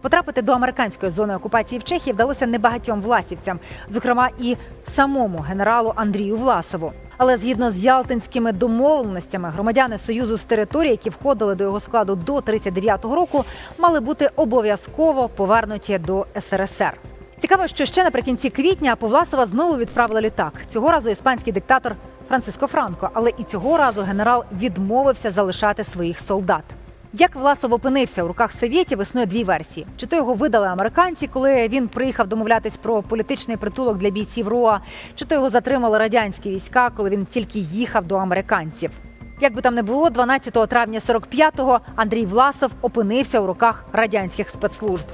Потрапити до американської зони окупації в Чехії вдалося небагатьом власівцям, зокрема і самому генералу Андрію Власову. Але згідно з ялтинськими домовленостями, громадяни союзу з територій, які входили до його складу до 39-го року, мали бути обов'язково повернуті до СРСР. Цікаво, що ще наприкінці квітня Повласова знову відправили літак. Цього разу іспанський диктатор Франциско Франко, але і цього разу генерал відмовився залишати своїх солдат. Як Власов опинився у руках совєтів, існує дві версії: чи то його видали американці, коли він приїхав домовлятись про політичний притулок для бійців РОА, чи то його затримали радянські війська, коли він тільки їхав до американців. Як би там не було, 12 травня 45-го Андрій Власов опинився у руках радянських спецслужб.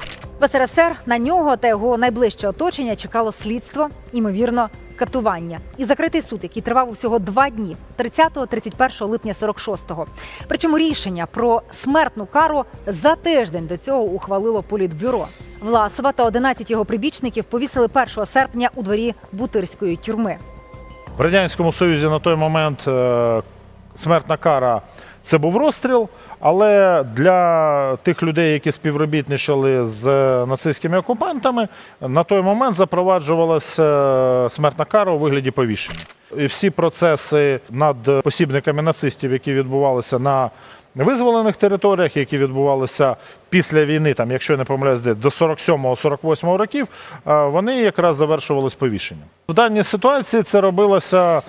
В СРСР на нього та його найближче оточення чекало слідство, ймовірно, катування і закритий суд, який тривав усього два дні 30-31 липня 46-го. Причому рішення про смертну кару за тиждень до цього ухвалило політбюро. Власова та 11 його прибічників повісили 1 серпня у дворі Бутирської тюрми. В Радянському Союзі на той момент е, смертна кара це був розстріл, але для тих людей, які співробітничали з нацистськими окупантами, на той момент запроваджувалася е, смертна кара у вигляді повішення. І всі процеси над посібниками нацистів, які відбувалися на визволених територіях, які відбувалися після війни, там, якщо я не помиляюсь, до 47-48 років, вони якраз завершувались повішенням. В даній ситуації це робилося, е,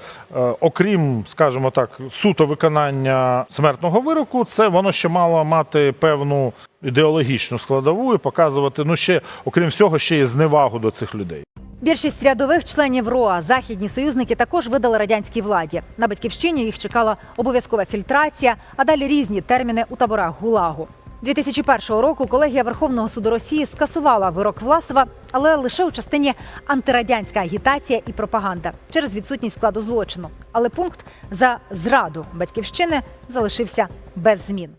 окрім, скажімо так, суто виконання смертного вироку, це воно ще мало мати певну ідеологічну складову і показувати, ну ще, окрім всього, ще й зневагу до цих людей. Більшість рядових членів РОА західні союзники також видали радянській владі. На батьківщині їх чекала обов'язкова фільтрація, а далі різні терміни у таборах ГУЛАГу. 2001 року колегія Верховного суду Росії скасувала вирок Власова, але лише у частині антирадянська агітація і пропаганда через відсутність складу злочину. Але пункт за зраду батьківщини залишився без змін.